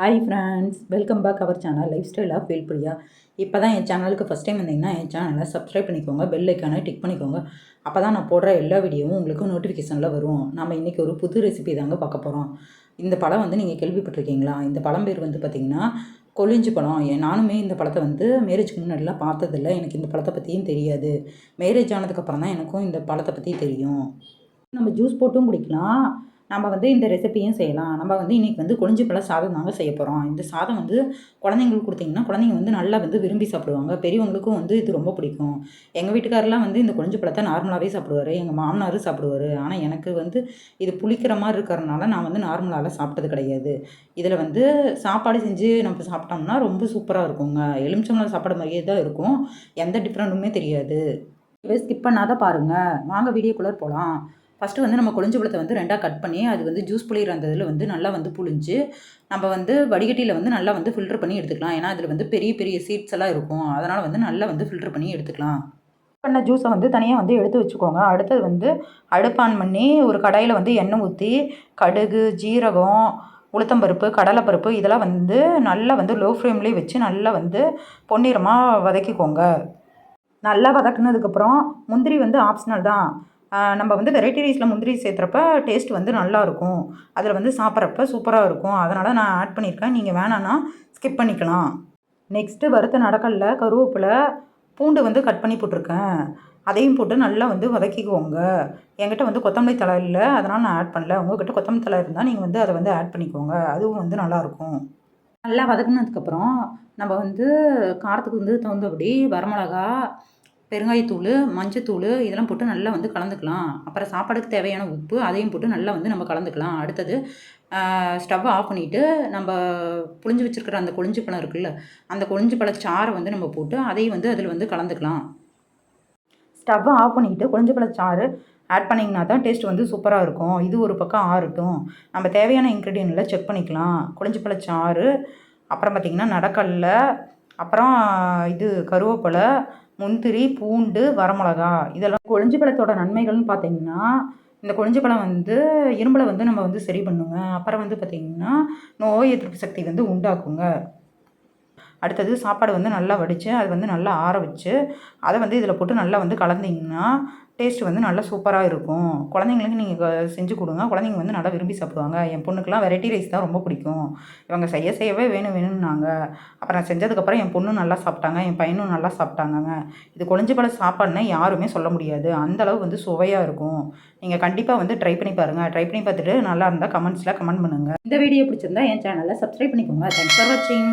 Hi friends welcome back our channel lifestyle of Priya இப்போ தான் என் சேனலுக்கு ஃபஸ்ட் டைம் வந்தீங்கன்னா என் சேனலை சப்ஸ்கிரைப் பண்ணிக்கோங்க பெல் ஐக்கானை டிக் பண்ணிக்கோங்க. அப்போ தான் நான் போடுற எல்லா வீடியோவும் உங்களுக்கு நோட்டிஃபிகேஷனில் வரும். நம்ம இன்றைக்கி ஒரு புது ரெசிபி தாங்க பார்க்க போகிறோம் இந்த பழம் வந்து நீங்கள் கேள்விப்பட்டிருக்கீங்களா? இந்த பழம் பேர் வந்து பார்த்திங்கன்னா கொழிஞ்சு பழம். நானுமே இந்த பழத்தை வந்து மேரேஜ்க்கு முன்னாடிலாம் பார்த்ததில்ல. எனக்கு இந்த பழத்தை பற்றியும் தெரியாது. மேரேஜ் ஆனதுக்கப்புறம் தான் எனக்கும் இந்த பழத்தை பற்றி தெரியும். நம்ம ஜூஸ் போட்டும் குடிக்கலாம். நம்ம வந்து இந்த ரெசிபியும் செய்யலாம். நம்ம வந்து இன்றைக்கி வந்து கொழிஞ்சி பழ சாதம் தாங்க செய்ய போகிறோம் இந்த சாதம் வந்து குழந்தைங்களுக்கு கொடுத்தீங்கன்னா குழந்தைங்க வந்து நல்லா வந்து விரும்பி சாப்பிடுவாங்க. பெரியவங்களுக்கும் வந்து இது ரொம்ப பிடிக்கும். எங்கள் வீட்டுக்காரெலாம் வந்து இந்த கொழிஞ்சி பழத்தை நார்மலாகவே சாப்பிடுவார். எங்கள் மாமனாரும் சாப்பிடுவார். ஆனால் எனக்கு வந்து இது புளிக்கிற மாதிரி இருக்கிறனால நான் வந்து நார்மலால் சாப்பிட்டது கிடையாது. இதில் வந்து சாப்பாடு செஞ்சு நம்ம சாப்பிட்டோம்னா ரொம்ப சூப்பராக இருக்குங்க. எலுமிச்சம்பழம் சாப்பிட மாதிரியே தான் இருக்கும். எந்த டிஃப்ரெண்ட்டுமே தெரியாது. ஸ்கிப் பண்ணாத பாருங்கள் வாங்க வீடியோக்குள்ளே போகலாம் ஃபஸ்ட்டு வந்து நம்ம கொழிஞ்சு பழத்தை வந்து ரெண்டாக கட் பண்ணி அது வந்து ஜூஸ் புளியிற அந்த இதில் வந்து நல்லா வந்து புளிஞ்சு நம்ம வந்து வடிகட்டியில் வந்து நல்லா வந்து ஃபில்டர் பண்ணி எடுத்துக்கலாம். ஏன்னா அதில் வந்து பெரிய பெரிய சீட்ஸ் எல்லாம் இருக்கும். அதனால் வந்து நல்லா வந்து ஃபில்டர் பண்ணி எடுத்துக்கலாம். பண்ண ஜூஸை வந்து தனியாக வந்து எடுத்து வச்சுக்கோங்க. அடுத்தது வந்து அடுப்பான் பண்ணி ஒரு கடாயில் வந்து எண்ணெய் ஊற்றி கடுகு ஜீரகம் உளுத்தம்பருப்பு கடலைப்பருப்பு இதெல்லாம் வந்து நல்லா வந்து லோ ஃப்ளேம்லேயே வச்சு நல்லா வந்து பொன்னிறமாக வதக்கிக்கோங்க. நல்லா வதக்குனதுக்கப்புறம் முந்திரி வந்து ஆப்ஷனல் தான். நம்ம வந்து வெரைட்டி ரைஸில் முந்திரி சேர்த்துறப்ப டேஸ்ட் வந்து நல்லாயிருக்கும் அதில் வந்து சாப்பிட்றப்ப சூப்பராக இருக்கும். அதனால் நான் ஆட் பண்ணியிருக்கேன். நீங்கள் வேணான்னா ஸ்கிப் பண்ணிக்கலாம். நெக்ஸ்ட்டு வறுத்த நடக்கல்ல கருவேப்பிலை பூண்டு வந்து கட் பண்ணி போட்டிருக்கேன். அதையும் போட்டு நல்லா வந்து வதக்கிக்குவோங்க என்கிட்ட வந்து கொத்தமல்லி தலை இல்லை. அதனால் நான் ஆட் பண்ணல. உங்கள்கிட்ட கொத்தமல்லி தலை இருந்தால் நீங்கள் வந்து அதை வந்து ஆட் பண்ணிக்கோங்க. அதுவும் வந்து நல்லாயிருக்கும் நல்லா வதக்குனதுக்கப்புறம் நம்ம வந்து காரத்துக்கு வந்து தகுந்தபடி வரமிளகா பெருங்காயத்தூள் மஞ்சத்தூள் இதெல்லாம் போட்டு நல்லா வந்து கலந்துக்கலாம். அப்புறம் சாப்பாடுக்கு தேவையான உப்பு அதையும் போட்டு நல்லா வந்து நம்ம கலந்துக்கலாம். அடுத்தது ஸ்டவ்வை ஆஃப் பண்ணிவிட்டு நம்ம புளிஞ்சு வச்சுருக்கிற அந்த கொழிஞ்சு பழம் இருக்குல்ல அந்த கொழிஞ்சு பழ சாறை வந்து நம்ம போட்டு அதையும் வந்து அதில் வந்து கலந்துக்கலாம். ஸ்டவ்வை ஆஃப் பண்ணிவிட்டு கொழிஞ்சு பழ சாறு ஆட் பண்ணிங்கன்னா தான் டேஸ்ட் வந்து சூப்பராக இருக்கும். இது ஒரு பக்கம் ஆறட்டும். நம்ம தேவையான இன்க்ரீடியன்ட்லாம் செக் பண்ணிக்கலாம். கொழிஞ்சு பழ சாறு அப்புறம் பார்த்திங்கன்னா நடக்கல்ல அப்புறம் இது கருவேப்பிலை முந்திரி பூண்டு வரமிளகா இதெல்லாம் கொழிஞ்சி பழத்தோட நன்மைகள்னு பார்த்தீங்கன்னா இந்த கொழிஞ்சி பழம் வந்து இரும்பலை வந்து நம்ம வந்து சரி பண்ணுங்க. அப்புறம் வந்து பார்த்திங்கன்னா நோய் எதிர்ப்பு சக்தி வந்து உண்டாக்குங்க. அடுத்தது சாப்பாடு வந்து நல்லா வடித்து அது வந்து நல்லா ஆற வச்சு அதை வந்து இதில் போட்டு நல்லா வந்து கலந்திங்கன்னா டேஸ்ட் வந்து நல்லா சூப்பராக இருக்கும். குழந்தைங்களுக்கு நீங்கள் செஞ்சு கொடுங்க. குழந்தைங்க வந்து நல்லா விரும்பி சாப்பிடுவாங்க. என் பொண்ணுக்கெலாம் வெரைட்டி ரைஸ் தான் ரொம்ப பிடிக்கும். இவங்க செய்ய செய்யவே வேணும் வேணும்னாங்க அப்புறம் நான் செஞ்சதுக்கப்புறம் என் பொண்ணும் நல்லா சாப்பிட்டாங்க. என் பையனும் நல்லா சாப்பிட்டாங்கங்க. இது குழஞ்சி பழ சாப்பாடுனா யாருமே சொல்ல முடியாது. அந்தளவு வந்து சுவையாக இருக்கும். நீங்கள் கண்டிப்பாக வந்து ட்ரை பண்ணி பாருங்கள் ட்ரை பண்ணி பார்த்துட்டு நல்லா இருந்தால் கமெண்ட்ஸில் கமெண்ட் பண்ணுங்கள் இந்த வீடியோ பிடிச்சிருந்தா என் சேனலை சப்ஸ்கிரைப் பண்ணிக்கோங்க. தேங்க்ஸ் ஃபார் வாட்சிங்